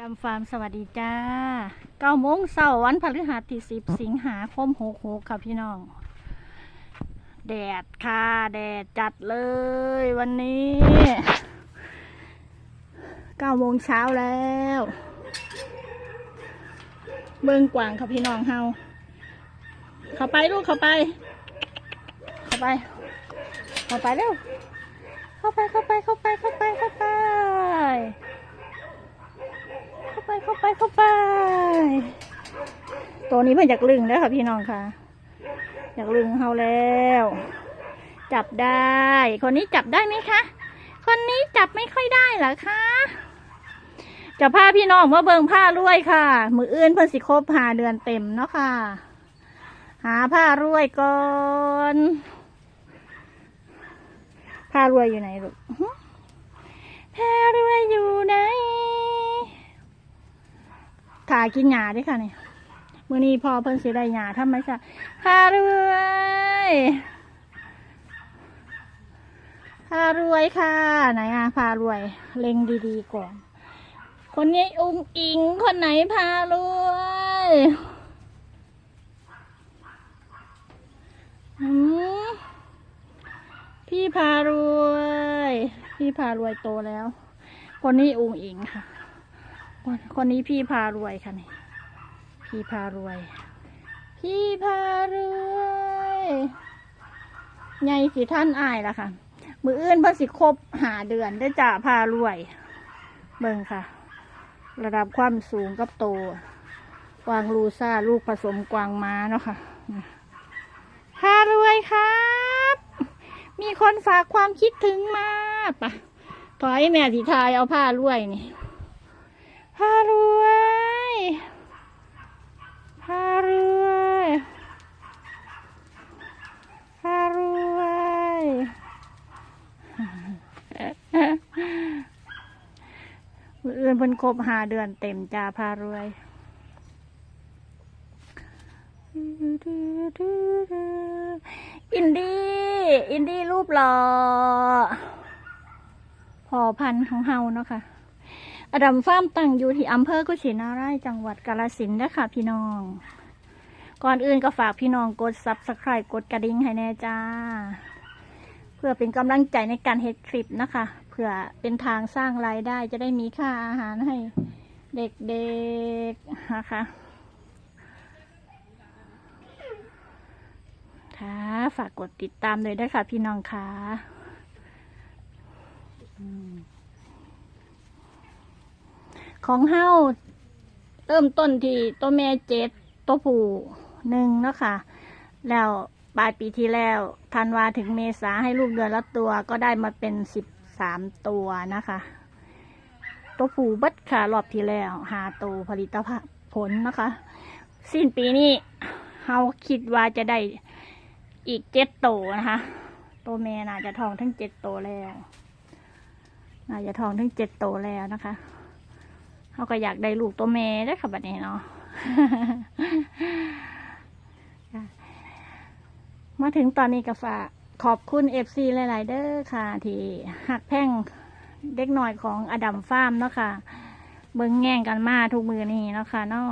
ดามฟาร์มสวัสดีจ้าเก้าโมงเช้าวันพฤหัสที่สิบสิงหาคมหกหกค่ะพี่น้อง แดดค่ะ แดดจัดเลยวันนี้เก้าโมงเช้าแล้ว เบิ่งกว่างค่ะพี่น้องเฮาเข้าไปลูกเข้าไป เข้าไป เข้าไปเร็ว เข้าไปเข้าไปเข้าไปเข้าไปเข้าไป เข้าไป เข้าไป ตัวนี้เพิ่นอยากลึงแล้วค่ะพี่น้องค่ะ อยากลึงเฮาแล้ว จับได้ คนนี้จับได้ไหมคะ คนนี้จับไม่ค่อยได้เหรอคะจะพาพี่น้องมาเบิงผ้ารวยค่ะ มืออื่นเพิ่นสิครบหาเดือนเต็มเนาะค่ะ หาผ้ารวยก่อนผ้ารวยอยู่ไหนลูกผ้ารวยอยู่ไหน ถากินหยาด้วยค่ะเนี่ยมื่อนี้พอเพิ่นสิได้หยาทำไมจ้ะพารวยพารวยค่ะ ไหนอะพารวย เล็งดีๆก่อน คนนี้อุ้งอิงคนไหนพารวยพี่พารวย พี่พารวยโตแล้ว คนนี้อุ้งอิงค่ะ คนคนนี้พี่พารวยค่ะนี่พี่พารวย พี่พารวยไงสิท่านอายล่ะค่ะ มืออื่นเพิ่สิครบหาเดือนได้จ่าพารวย เบิ่งค่ะ ระดับความสูงกับโตกวางลูซ่าลูกผสมกวางม้าเนาะค่ะพารวยครับ มีคนฝากความคิดถึงมาปะถอยแม่สีทายเอาผ้ารวยนี่ พารวยพารวยพารวยมืออื่นเพิ่นครบหาเดือนเต็มจ้าพารวยอินดี้อินดี้รูปหล่อพอพันของเฮาเนาะค่ะ อดัมฟาร์มตั้งอยู่ที่อำเภอกุชินารายจังหวัดกาฬสินธุ์นะคะพี่น้อง ก่อนอื่นก็ฝากพี่น้องกดซับสไคร b e กดกระดิ่งให้แน่จ้า เพื่อเป็นกำลังใจในการเฮ็ดคลิปนะคะ เพื่อเป็นทางสร้างรายได้จะได้มีค่าอาหารให้เด็กๆนะคะค่ะฝากกดติดตามเลยด้วยค่ะพี่น้องค่ะอืม ของเฮาเริ่มต้นที่ตัวแม่เจ็ดตัวผู้หนึ่งเนาะค่ะ แล้วปลายปีที่แล้วธันวาถึงเมษาให้ลูกเดือนละตัวก็ได้มาเป็นสิบสามตัวนะคะ ตัวผู้บัดค่ะรอบที่แล้วหาตัวผลิตผลนะคะ สิ้นปีนี้เฮาคิดว่าจะได้อีกเจ็ดตัวนะคะ ตัวแม่น่าจะทองทั้งเจ็ดตัวแล้วน่าจะทองทั้งเจ็ดตัวแล้วนะคะ เขาก็อยากได้ลูกตัวเมย์ได้อค่ะบัดนี้เนาะมาถึงตอนนี้ก็ฝากขอบคุณเอฟซีหลาย ๆ เด้อค่ะ ที่หักแพ่งเด็กหน่อยของอดัมฟาร์มเนาะค่ะ เบิ้งแง่งกันมาทุกมือนี่เนาะค่ะเนาะ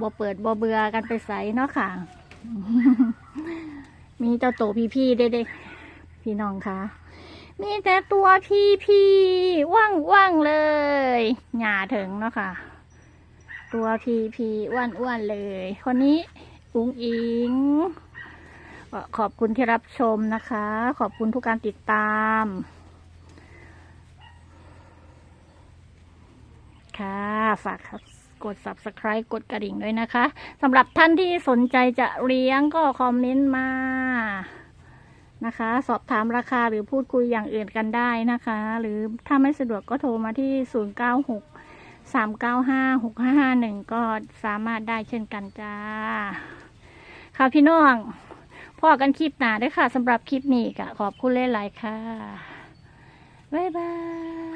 บ่เปิดบ่เบือกันไปใสเนาะค่ะ มีเจ้าโตพี่ ๆ เด็กๆพี่น้องค่ะ มีแต่ตัวพี่พี่ว่างว่างๆเลยหย่าถึงเนาะค่ะ ตัวพี่พี่อ้วนอ้วนๆเลย คนนี้อุงอิงขอบคุณที่รับชมนะคะ ขอบคุณทุกการติดตาม ค่ะ ฝากครับกด subscribe กดกระดิ่งด้วยนะคะสำหรับท่านที่สนใจจะเลี้ยงก็คอมเมนต์มา นะคะ สอบถามราคาหรือพูดคุยอย่างอื่นกันได้นะคะ หรือถ้าไม่สะดวกก็โทรมาที่ 0 9 6 3 9 5 6 5 5 1 ก็สามารถได้เช่นกันจ้า ค่ะพี่น้องพอกันคลิปหนาด้วยค่ะสำหรับคลิปนี้ก็ขอบคุณหลายค่ะ บ๊ายบาย